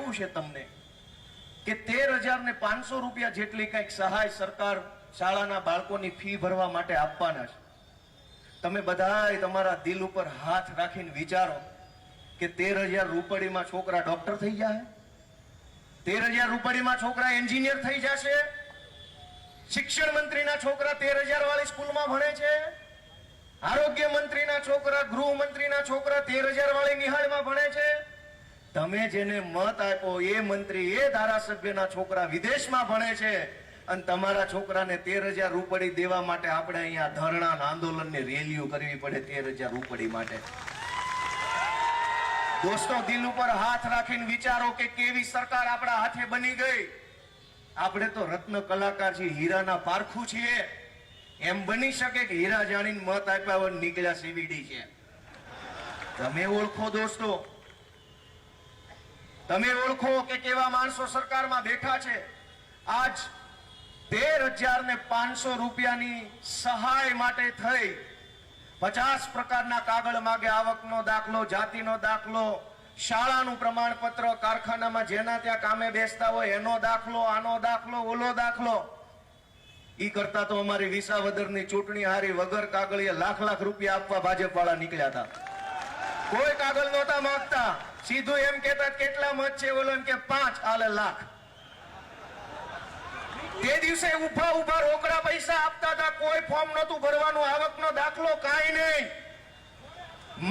કેવું છે તમને? કે તેર હજાર ને પાંચસો રૂપિયા જેટલી કંઈક સહાય સરકાર શાળાના બાળકોની ફી ભરવા માટે આપવાના છે. તમે બધાય તમારા દિલ ઉપર હાથ રાખીને વિચારો કે તેર હજાર રૂપડીમાં છોકરા ડોક્ટર થઈ જાય તેર હજાર રૂપડીમાં છોકરા એન્જિનિયર થઈ જશે? શિક્ષણ મંત્રીના છોકરા તેર હજાર વાળી સ્કૂલમાં ભણે છે? આરોગ્ય મંત્રીના છોકરા, ગૃહ મંત્રીના છોકરા તેર હજાર વાળી નિહાળમાં ભણે છે? તમે જેને મત આપ્યો એ મંત્રી, એ ધારાસભ્યના છોકરા વિદેશમાં ભણે છે અને તમારા છોકરાને તેર હજાર રૂપડી દેવા માટે આપણે અહીંયા ધરણા આંદોલનની રેલીઓ કરવી પડે તેર હજાર રૂપડી માટે. દોસ્તો, દિલ ઉપર હાથ રાખીને વિચારો કે કેવી સરકાર આપણા હાથે બની ગઈ. આપણે તો રત્ન કલાકાર છીએ, હીરાના પારખું છીએ. એમ બની શકે કે હીરા જાણીને મત આપ્યા નીકળ્યા સીવીડી છે. તમે ઓળખો દોસ્તો તમે ઓળખો કે કેવા માણસો સરકારમાં બેઠા છે? આજ તેર હજાર ને પાંચસો રૂપિયાની સહાય માટે થઈ. પચાસ પ્રકારના કાગળ માગે, આવકનો દાખલો, જાતિનો દાખલો, શાળાનું પ્રમાણપત્ર, કારખાનામાં જેના ત્યાં કામે બેસતા હોય, એનો દાખલો, આનો દાખલો, ઓલો દાખલો. ઈ કરતા તો અમારી વિસાવદરની ચૂંટણી હારી વગર કાગળીએ લાખ લાખ રૂપિયા આપવા ભાજપ વાળા નીકળ્યા હતા. કોઈ કાગળ નહોતા માંગતા. સીધું એમ કેતા કેટલા મત છે ઓલો એમ કે પાંચ આલે લાખ. તે દિવસે ઊભા ઊભા રોકડા પૈસા આપતા હતા, કોઈ ફોર્મ નતું ભરવાનું, આવકનો દાખલો કાઈ નહીં.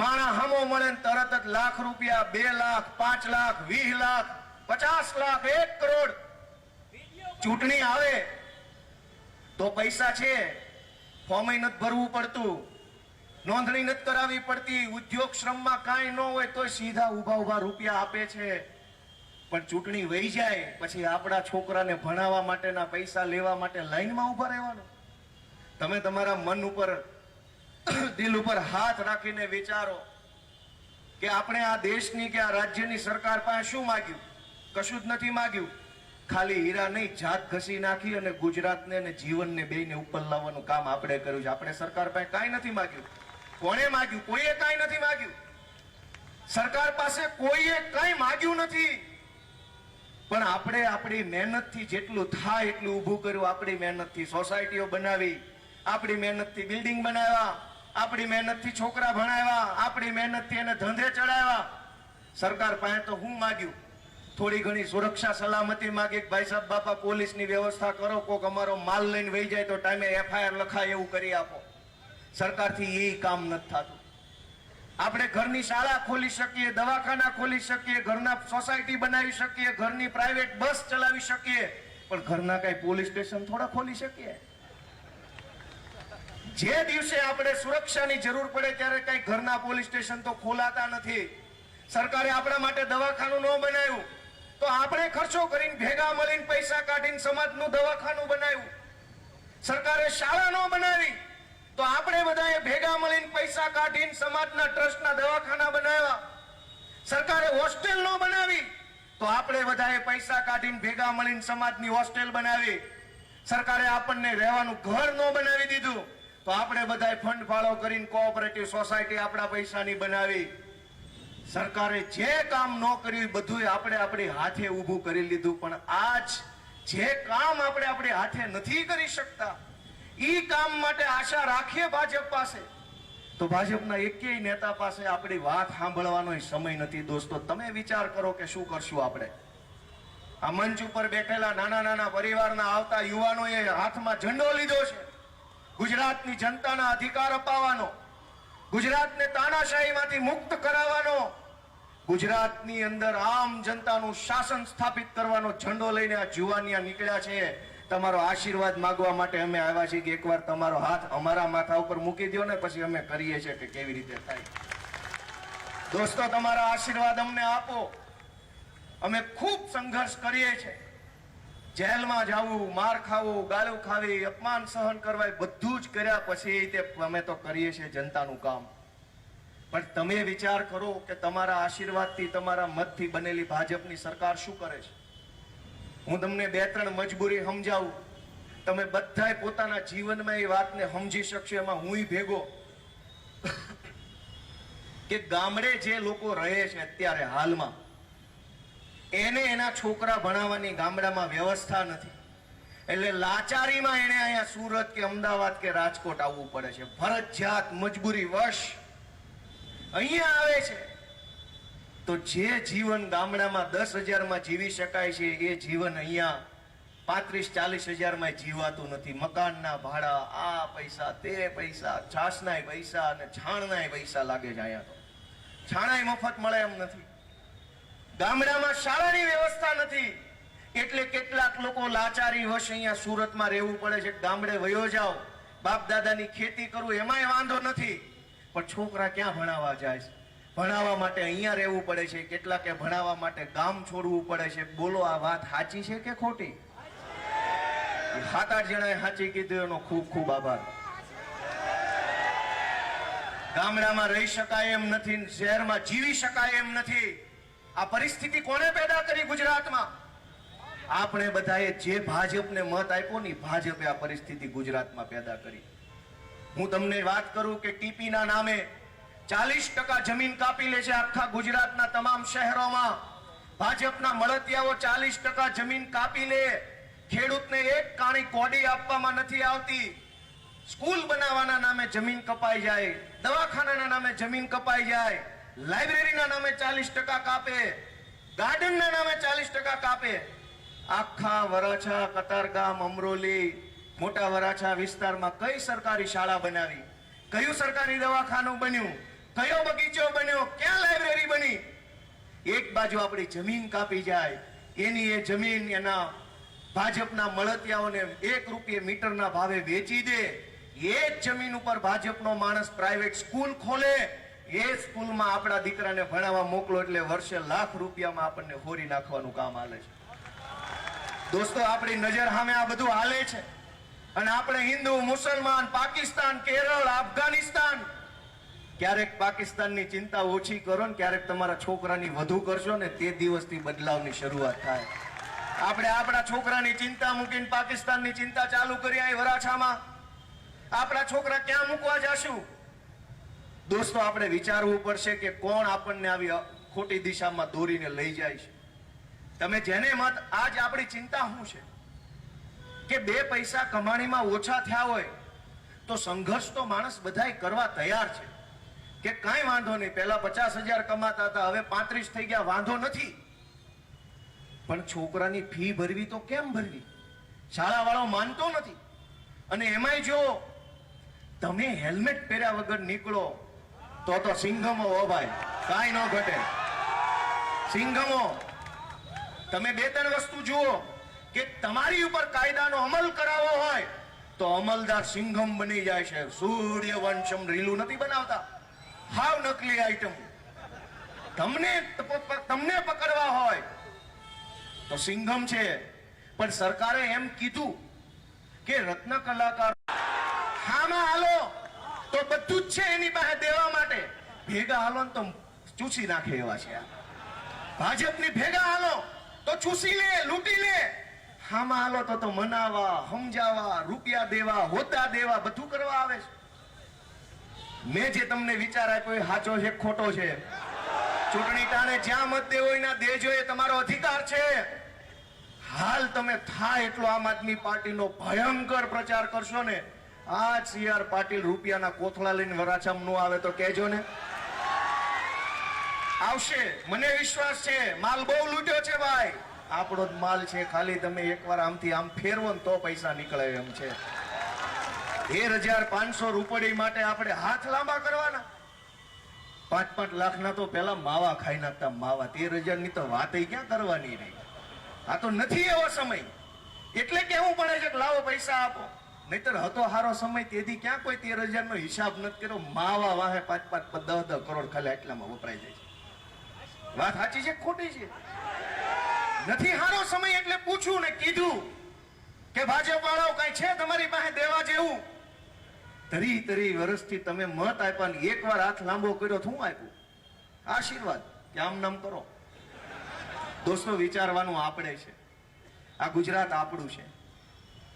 માણા હમો મળે ને તરત જ લાખ રૂપિયા, બે લાખ, પાંચ લાખ, વીસ લાખ, પચાસ લાખ, એક કરોડ. ચૂંટણી આવે તો પૈસા છે ફોર્મ નથી ભરવું પડતું. નોંધણી નથી કરાવી પડતી. ઉદ્યોગ શ્રમમાં કાંઈ ન હોય તો સીધા ઊભા ઊભા રૂપિયા આપે છે. પણ ચૂંટણી વહી જાય, પછી આપણા છોકરાને ભણાવવા માટેના પૈસા લેવા માટે લાઈનમાં ઊભા રહેવાનું. તમે તમારા મન ઉપર, દિલ ઉપર હાથ રાખીને વિચારો કે આપણે આ દેશની કે આ રાજ્યની સરકાર પાસે શું માગ્યું? કશું જ નથી માગ્યું. ખાલી હીરા નહીં, જાત ઘસી નાખી અને ગુજરાતને અને જીવનને બેને ઉપર લાવવાનું કામ આપણે કર્યું છે. આપણે સરકાર પાસે કાંઈ નથી માગ્યું. કોણે માગ્યું? કોઈએ કાંઈ નથી માગ્યું. સરકાર પાસે કોઈએ કાંઈ માગ્યું નથી. પણ આપણે આપણી મહેનતથી જેટલું થાય એટલું ઊભું કર્યું. આપણી મહેનતથી સોસાયટીઓ બનાવી, આપણી મહેનતથી બિલ્ડિંગ બનાવ્યા, આપણી મહેનતથી છોકરા ભણાવ્યા, આપણી મહેનતથી એને ધંધે ચડાવ્યા. સરકાર પાસે તો હું માગ્યું? થોડી ઘણી સુરક્ષા સલામતી માગી ભાઈ સાહેબ, બાપા, પોલીસની વ્યવસ્થા કરો, કોક અમારો માલ લઈને વહી જાય તો ટાઈમે એફઆઈઆર લખાય એવું કરી આપો. સરકારથી એ કામ નથી થતું. આપણે ઘરની શાળા ખોલી શકીએ, દવાખાના ખોલી શકીએ, ઘરના સોસાયટી બનાવી શકીએ, ઘરની પ્રાઇવેટ બસ ચલાવી શકીએ, પણ ઘરના કઈ પોલીસ સ્ટેશન થોડા ખોલી શકીએ? જે દિવસે આપણે સુરક્ષાની જરૂર પડે ત્યારે કઈ ઘરના પોલીસ સ્ટેશન તો ખોલાતા નથી. સરકારે આપણા માટે દવાખાનું ન બનાવ્યું. તો આપણે ખર્ચો કરીને ભેગા મળીને પૈસા કાઢીને સમાજનું દવાખાનું બનાવ્યું. સરકારે શાળા ન બનાવી. તો આપણે બધાએ ભેગા મળીને પૈસા કાઢીને સમાજના ટ્રસ્ટના દવાખાના બનાવ્યા. સરકારે હોસ્ટેલ ન બનાવી. તો આપણે બધાએ પૈસા કાઢીને ભેગા મળીને સમાજની હોસ્ટેલ બનાવી. સરકારે આપણને રહેવાનું ઘર ન બનાવી દીધું. તો આપણે બધાએ ફંડ ફાળો કરીને કોઓપરેટિવ સોસાયટી આપણા પૈસાની બનાવી. સરકારે જે કામ ન કર્યું બધું આપણે આપણી હાથે ઊભું કરી લીધું. પણ આજ જે કામ આપણે આપણી હાથે નથી કરી શકતા ઈ કામ માટે આશા રાખીએ ભાજપ પાસે. તો ભાજપના એકેય નેતા પાસે આપણી વાત સાંભળવાનો સમય નથી દોસ્તો. તમે વિચાર કરો કે શું કરશું આપણે? આ મંચ ઉપર બેઠેલા નાના નાના પરિવારના આવતા યુવાનોએ હાથમાં ઝંડો લીધો છે. ગુજરાતની જનતાના અધિકાર અપાવવાનો, ગુજરાતને તાનાશાહીમાંથી મુક્ત કરાવવાનો, ગુજરાતની અંદર આમ જનતાનું શાસન સ્થાપિત કરવાનો ઝંડો લઈને આ જુવાનિયા નીકળ્યા છે. તમારો આશીર્વાદ માગવા માટે અમે આવ્યા છીએ કે એકવાર તમારો હાથ અમારા માથા ઉપર મૂકી દો ને પછી અમે કરીએ છીએ કે કેવી રીતે થાય. દોસ્તો, તમારા આશીર્વાદ અમને આપો. અમે ખૂબ સંઘર્ષ કરીએ છીએ. જેલમાં જવું, માર ખાવું, ગાળું ખાવી, અપમાન સહન કરવા એ બધું જ કર્યા પછી તે અમે તો કરીએ છીએ જનતાનું કામ. પણ તમે વિચાર કરો કે તમારા આશીર્વાદથી તમારા મતથી બનેલી ભાજપની સરકાર શું કરે છે? હું તમને બે ત્રણ મજબૂરી સમજાવું. તમે બધાય પોતાના જીવનમાં એ વાતને સમજી શકશો, એમાં હું ભેગો. કે ગામડે જે લોકો રહે છે અત્યારે હાલમાં, એને એના છોકરા ભણાવવાની ગામડામાં વ્યવસ્થા નથી. એટલે લાચારીમાં એને અહીંયા સુરત કે અમદાવાદ કે રાજકોટ આવવું પડે છે. ફરજિયાત મજબૂરી વશ. અહીંયા આવે છે. તો જે જીવન ગામડામાં દસ હજારમાં જીવી શકાય છે, એ જીવન અહીંયા પાંત્રીસ, ચાલીસ હજારમાં જીવાતું નથી. મકાનના ભાડા, આ પૈસા, તે પૈસા છાસનાય પૈસા અને છાણનાય પૈસા લાગે છે અહીંયા તો. છાણાય મફત મળે એમ નથી. ગામડામાં શાળાની વ્યવસ્થા નથી. એટલે કેટલાક લોકો લાચારી વશ અહીંયા સુરતમાં રહેવું પડે છે. ગામડે વયો જાઓ. બાપ દાદાની ખેતી કરવું એમાંય વાંધો નથી. પણ છોકરા ક્યાં ભણાવવા જાય છે? ભણાવવા માટે અહીંયા રહેવું પડે છે, કેટલાકે ભણાવવા માટે ગામ છોડવું પડે છે. બોલો, આ વાત સાચી છે કે ખોટી? સાત આઠ જણાએ સાચી કીધું, એનો ખૂબ ખૂબ આભાર. ગામડામાં રહી શકાય એમ નથી, શહેરમાં જીવી શકાય એમ નથી. આ પરિસ્થિતિ કોને પેદા કરી ગુજરાતમાં? આપણે બધાએ જે ભાજપને મત આપ્યો ને ભાજપે આ પરિસ્થિતિ ગુજરાતમાં પેદા કરી. હું તમને વાત કરું કે ટીપીના નામે ચાલીસ ટકા જમીન કાપી લે છે આખા ગુજરાતના તમામ શહેરોમાં. ભાજપના મળતિયાઓ ચાલીસ ટકા જમીન કાપી લે. ખેડૂતને એક કાણી કોડી આપવામાં નથી આવતી. સ્કૂલ બનાવવાના નામે જમીન કપાઈ જાય, દવાખાનાના નામે જમીન કપાઈ જાય, લાઇબ્રેરીના નામે ચાલીસ ટકા કાપે, ગાર્ડનના નામે ચાલીસ ટકા કાપે. આખા વરાછા, કતારગામ, અમરોલી, મોટા વરાછા વિસ્તારમાં કઈ સરકારી શાળા બનાવી? કયું સરકારી દવાખાનું બન્યું? કયો બગીચો બન્યો. ક્યાં લાઇબ્રેરી બની? એક બાજુ આપણી જમીન કાપી જાય. એની એ જમીન એના ભાજપના મળતિયાઓને એક રૂપિયે મીટરના ભાવે વેચી દે. એ જ જમીન ઉપર ભાજપનો માણસ પ્રાઇવેટ સ્કૂલ ખોલે. એ સ્કૂલમાં આપણા દીકરાને ભણાવવા મોકલો એટલે વર્ષે લાખ રૂપિયામાં આપણને હોરી નાખવાનું કામ હાલે છે. દોસ્તો, આપણી નજર સામે આ બધું હાલે છે. અને આપણે હિન્દુ, મુસલમાન, પાકિસ્તાન, કેરળ અફઘાનિસ્તાન ક્યારેક પાકિસ્તાનની ચિંતા ઓછી કરો ને ક્યારેક તમારા છોકરાની વધુ કરશો ને તે દિવસથી બદલાવની શરૂઆત થાય. આપણે આપણા છોકરાની ચિંતા મૂકીને પાકિસ્તાનની ચિંતા ચાલુ કરી અહીં વરાછામાં. આપણા છોકરા ક્યાં મૂકવા જાશું? દોસ્તો, આપણે વિચારવું પડશે કે કોણ આપણને આવી ખોટી દિશામાં દોરીને લઈ જાય છે. તમે જેને મત, આજ આપણી ચિંતા શું છે? કે બે પૈસા કમાણીમાં ઓછા થયા હોય, તો સંઘર્ષ તો માણસ બધાય કરવા તૈયાર છે. કે કાંઈ વાંધો નહીં. પહેલા પચાસ હજાર કમાતા હતા, હવે પાંત્રીસ થઈ ગયા, વાંધો નથી. પણ છોકરાની ફી ભરવી તો કેમ ભરવી? શાળા વાળો માનતો નથી. અને એમાંય જો તમે હેલ્મેટ પહેર્યા વગર નીકળો, તો તો સિંઘમો ઓ ભાઈ. કાંઈ ન ઘટે. સિંઘમો તમે બે ત્રણ વસ્તુ જુઓ કે તમારી ઉપર કાયદાનો અમલ કરાવવો હોય, તો અમલદાર સિંઘમ બની જાય છે. સૂર્યવંશમ રીલું નથી બનાવતા. હાવ નકલી આઈટમ તમને તમને પકડવા હોય તો સિંઘમ છે. પણ સરકારે એમ કીધું કે રત્ન કલાકાર હામાં હાલો તો બધું જ છે એની પાસે દેવા માટે. ભેગા હાલો તો ચૂસી નાખે એવા છે. ભાજપની ભેગા હાલો તો ચૂસી લે, લૂંટી લે. હામાં હાલો તો તો મનાવા, સમજાવા, રૂપિયા દેવા હોતા દેવા બધું કરવા આવે છે. મેં જે તમને વિચાર આપ્યો એ સાચો છે ખોટો છે? ચૂંટણી ટાણે જ્યાં મત દેવો એના દેજો એ તમારો અધિકાર છે. હાલ તમે થાય એટલો આમ આદમી પાર્ટીનો ભયંકર પ્રચાર કરશો ને આ સી આર પાટીલ રૂપિયાના કોથળા લઈને વરાછામ નો આવે તો કહેજો ને. આવશે. મને વિશ્વાસ છે. માલ બહુ લૂંટ્યો છે ભાઈ. આપણો જ માલ છે ખાલી તમે એકવાર આમથી આમ ફેરવો ને તો પૈસા નીકળે એમ છે. તેર હજાર પાંચસો રૂપડી માટે આપણે હાથ લાંબા કરવાના. પાંચ પાંચ લાખના તો પેલા માવા ખાઈ નાખતા માવા. તેર હજારની તો વાત ક્યાં કરવાની રહી? આ તો નથી એવો સમય. એટલે કેવું પડે છે લાવો પૈસા આપો. નહીતર હતો હારો સમય, તેથી ક્યાં કોઈ તેર હજાર નો હિસાબ નથી કર્યો. માવા વાહે પાંચ પાંચ દસ દસ કરોડ ખાલી એટલામાં વપરાઈ જાય છે. વાત સાચી છે ખોટી છે? નથી હારો સમય એટલે પૂછ્યું ને કીધું કે ભાજપ વાળાઓ કઈ છે તમારી પાસે? દેવા જેવું? તરી તરી વર્ષથી તમે મત આપ્યા ને એકવાર હાથ લાંબો કર્યો તો આપ્યું? આશીર્વાદ. કે આમ નામ કરો. દોસ્તો વિચારવાનું આપણે છે. આ ગુજરાત આપણું છે.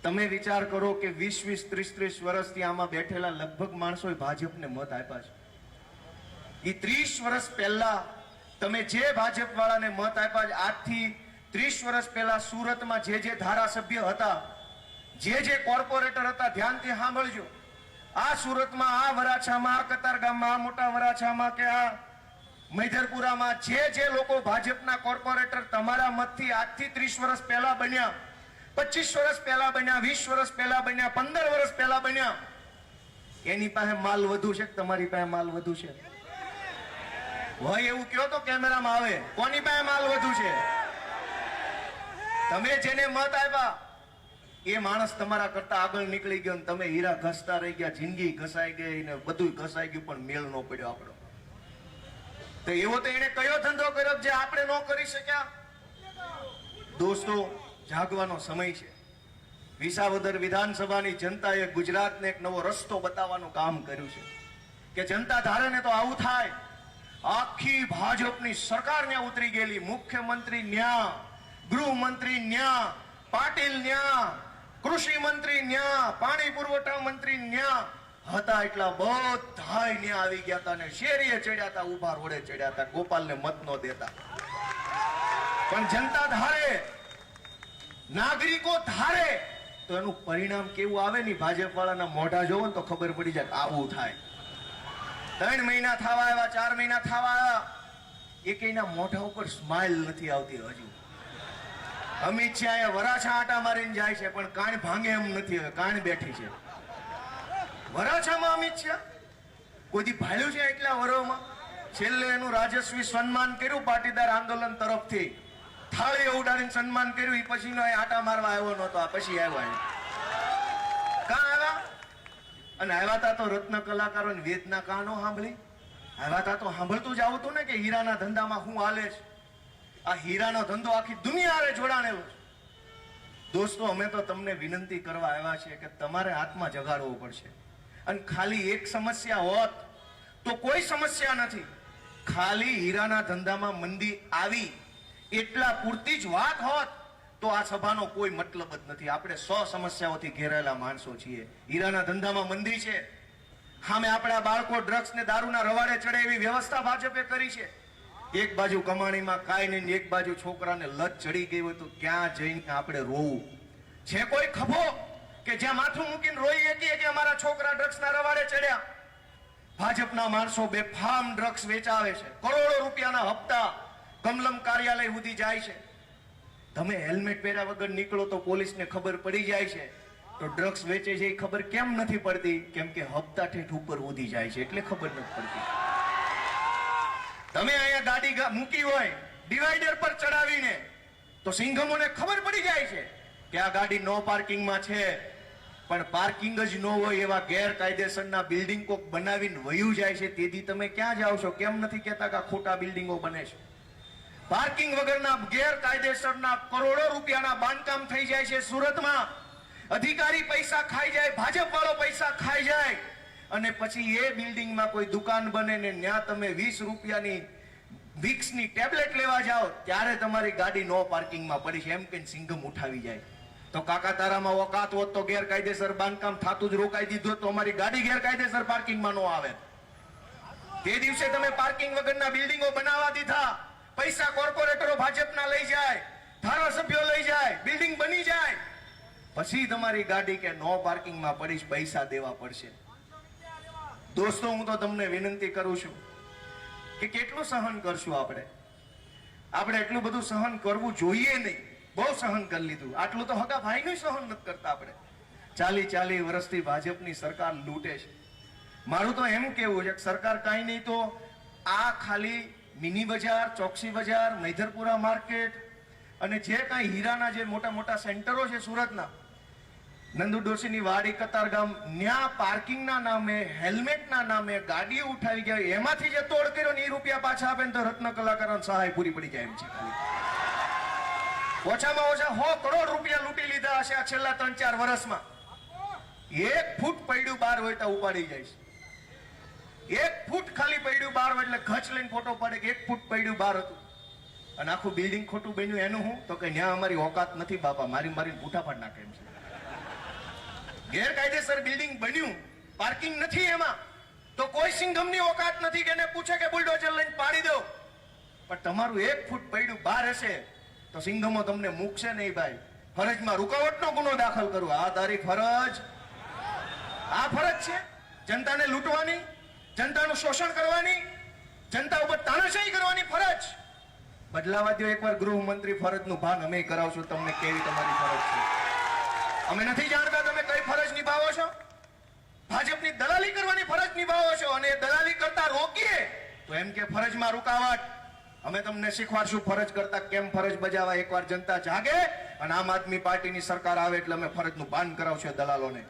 તમે વિચાર કરો કે વીસ વીસ ત્રીસ ત્રીસ વર્ષથી આમાં બેઠેલા લગભગ માણસોએ ભાજપને મત આપ્યા છે. એ ત્રીસ વર્ષ પહેલા તમે જે ભાજપ વાળાને મત આપ્યા છે, આજથી ત્રીસ વર્ષ પહેલા સુરતમાં જે જે ધારાસભ્ય હતા જે જે કોર્પોરેટર હતા ધ્યાનથી સાંભળજો. આ સુરતમાં, આ વરાછામાં, આ કતારગામમાં, મોટા વરાછામાં કે આ મૈધરપુરામાં જે જે લોકો ભાજપના કોર્પોરેટર તમારા મતથી આજથી ત્રીસ વર્ષ પહેલા બન્યા, પચીસ વર્ષ પહેલા બન્યા, વીસ વર્ષ પહેલા બન્યા, પંદર વર્ષ પહેલા બન્યા, એની પાસે માલ વધુ છે તમારી પાસે માલ વધુ છે? હોય એવું કયો તો કેમેરામાં આવે, કોની પાસે માલ વધુ છે? તમે જેને મત આપ્યા એ માણસ તમારા કરતા આગળ નીકળી ગયો ને તમે હીરા ઘસતા રહી ગયા, જિંદગી ઘસાઈ ગઈ ને બધું ઘસાઈ ગયું, પણ મેળ ન પડ્યો આપણો. તો એવો તો એને કયો ધંધો કર્યો જે આપણે ન કરી શક્યા? દોસ્તો, જાગવાનો સમય છે. વિસાવદર વિધાનસભાની જનતાએ ગુજરાતને એક નવો રસ્તો બતાવવાનું કામ કર્યું છે. કે જનતા ધારે ને તો આવું થાય. આખી ભાજપની સરકાર ન્યા ઉતરી ગયેલી. મુખ્યમંત્રી ન્યા, ગૃહમંત્રી ન્યા, પાટીલ ન્યા. કૃષિ મંત્રી ન્યા, પાણી પુરવઠા મંત્રી ન્યા હતા એટલા બધા ન્યા આવી ગયા હતા ને શેરીએ ચડ્યા હતા ઊભા રોડે ચડ્યા હતા ગોપાલને મત ન દેતા. પણ જનતા ધારે, નાગરિકો ધારે, તો એનું પરિણામ કેવું આવે ને ભાજપ વાળાના મોઢા જોવો ને તો ખબર પડી જાય આવું થાય. ત્રણ મહિના થવા આવ્યા, ચાર મહિના થવા આવ્યા. એકેયના મોઢા ઉપર સ્માઇલ નથી આવતી હજુ. અમિત શાહ વરાછા આટા મારીને જાય છે, પણ કાણ ભાંગે એમ નથી હવે કાણ બેઠી છે. વરાછામાં અમિત શાહ કોઈથી ભાલ્યું છે એટલા વરોમાં? છેલ્લે એનું રાજસ્વી સન્માન કર્યું પાટીદાર આંદોલન તરફથી. થાળી ઉડાડીને સન્માન કર્યું એ પછીનો એ આટા મારવા આવ્યો આ પછી આવ્યો. કાં આવ્યા? અને આવ્યા તા તો રત્ન કલાકારો વેદના કાનો સાંભળી? આવ્યા તા તો સાંભળતું જ આવતું ને કે હીરાના ધંધામાં હું હાલે છે આ હીરાનો ધંધો આખી દુનિયા આવે જોડાણેલો છે. દોસ્તો, અમે તો તમને વિનંતી કરવા આવ્યા છીએ કે તમારે હાથમાં જગાડવો પડશે. અને ખાલી એક સમસ્યા હોત તો કોઈ સમસ્યા નથી. ખાલી હીરાના ધંધામાં મંદી આવી, એટલા પૂરતી જ વાત હોત, તો આ સભાનો કોઈ મતલબ જ નથી. આપણે સો સમસ્યાઓથી ઘેરાયેલા માણસો છીએ. હીરાના ધંધામાં મંદી છે. સામે આપણા બાળકો ડ્રગ્સ ને દારૂના રવાડે ચડે એવી વ્યવસ્થા ભાજપે કરી છે. એક બાજુ કમાણીમાં કાંઈ નહીં એક બાજુ છોકરાને લત ચડી ગઈ હોય તો ક્યાં જઈને આપણે રોવું? છે કોઈ ખભો કે જ્યાં માથું મૂકીને રોઈ શકીએ કે અમારા છોકરા ડ્રગ્સના રવાડે ચડ્યા. ભાજપના માણસો બેફામ ડ્રગ્સ વેચાવે છે. કરોડો રૂપિયાના હપ્તા કમલમ કાર્યાલય સુધી જાય છે. તમે હેલ્મેટ પહેર્યા વગર નીકળો તો પોલીસને ખબર પડી જાય છે. તો ડ્રગ્સ વેચે છે એ ખબર કેમ નથી પડતી? કેમ કે હપ્તા ઠેઠ ઉપર ઉધી જાય છે. એટલે ખબર નથી પડતી. તમે અહીંયા ગાડી મૂકી હોય, ડિવાઈડર પર ચડાવીને, તો સિંઘમોને ખબર પડી જાય છે કે આ ગાડી નો પાર્કિંગમાં છે. પણ પાર્કિંગ જ ન હોય એવા ગેરકાયદેસરના બિલ્ડિંગ કોક બનાવીને વયું જાય છે, તેથી તમે ક્યાં જાઓ છો? કેમ નથી કહેતા કે ખોટા બિલ્ડિંગો બને છે? પાર્કિંગ વગરના ગેરકાયદેસરના કરોડો રૂપિયાના બાંધકામ થઈ જાય છે સુરતમાં. અધિકારી પૈસા ખાઈ જાય ભાજપ વાળો પૈસા ખાઈ જાય. અને પછી એ બિલ્ડિંગમાં કોઈ દુકાન બને ને ત્યાં તમે વીસ રૂપિયાની વિક્સની ટેબ્લેટ લેવા જાઓ, ત્યારે તમારી ગાડી નો પાર્કિંગમાં પડી છે. એમ કે સિંઘમ ઉઠાવી જાય. તો કાકા તારામાં ઓકાત હોત તો ગેરકાયદેસર બાંધકામ થાતું જ રોકાઈ દીધું તો અમારી ગાડી ગેરકાયદેસર પાર્કિંગમાં નો આવે. તે દિવસે તમે પાર્કિંગ વગરના બિલ્ડિંગો બનાવવા દીધા. પૈસા કોર્પોરેટરો ભાજપના લઈ જાય, ધારાસભ્યો લઈ જાય, બિલ્ડિંગ બની જાય. પછી તમારી ગાડી કે નો પાર્કિંગમાં પડીશ પૈસા દેવા પડશે. દોસ્તો, હું તો તમને વિનંતી કરું છું કે કેટલું સહન કરશું આપણે? આપણે એટલું બધું સહન કરવું જોઈએ નહીં. બહુ સહન કરી લીધું. આટલું તો હગા ભાઈનું સહન નથી કરતા આપણે. ચાલી ચાલી વર્ષથી ભાજપની સરકાર લૂંટે છે. મારું તો એમ કેવું છે કે સરકાર કાંઈ નહીં તો આ ખાલી મિની બજાર, ચોકસી બજાર, મૈધરપુરા માર્કેટ અને જે કાંઈ હીરાના જે મોટા મોટા સેન્ટરો છે સુરતના નંદુ ડોશીની વાડી કતારગામ ન્યા પાર્કિંગના નામે, હેલ્મેટના નામે ગાડીઓ ઉઠાવી ગયા. એમાંથી જે તોડ કર્યો ને એ રૂપિયા પાછા આપે ને તો રત્ન કલાકારોને સહાય પૂરી પડી જાય એમ છે ઓછામાં ઓછા સો કરોડ રૂપિયા લૂંટી લીધા હશે આ છેલ્લા ત્રણ ચાર વર્ષમાં. એક ફૂટ પડ્યું બાર હોય તો ઉપાડી જાય છે. એક ફૂટ ખાલી પડ્યું બાર હોય એટલે ખચ લઈને ફોટો પડે કે એક ફૂટ પડ્યું બાર હતું. અને આખું બિલ્ડિંગ ખોટું બન્યું એનું હું? તો કે ન્યા અમારી ઓકાત નથી બાપા, મારી મારી પૂઠા પાડ નાખે એમ છે. ગેરકાયદેસર બિલ્ડિંગ બન્યું, પાર્કિંગ નથી એમાં. તો કોઈ સિંઘમની ઓકાત નથી કે એને પૂછે કે બુલડોઝર લઈને પાડી દો. પણ તમારું એક ફૂટ પૈડું બહાર હશે, તો સિંઘમો તમને મૂકશે નહીં ભાઈ. ફરજમાં રૂકાવટનો ગુનો દાખલ કરવો આ તારી ફરજ. આ ફરજ છે. જનતાને લૂંટવાની, જનતાનું શોષણ કરવાની, જનતા ઉપર તાનાશાહી કરવાની ફરજ. બદલાવા દો એકવાર ગૃહમંત્રી ફરજનું ભાન અમે કરાવશું. તમને કેવી તમારી ફરજ છે? અમે નથી જાણતા તમે કઈ ફરજ નિભાવો છો? ભાજપની દલાલી કરવાની ફરજ નિભાવો છો અને દલાલી કરતા રોકીએ તો એમ કે ફરજમાં રૂકાવટ. અમે તમને શીખવાડશું ફરજ કરતા કેમ ફરજ બજાવવા એકવાર જનતા જાગે અને આમ આદમી પાર્ટીની સરકાર આવે એટલે અમે ફરજનું ભાન કરાવશું દલાલોને.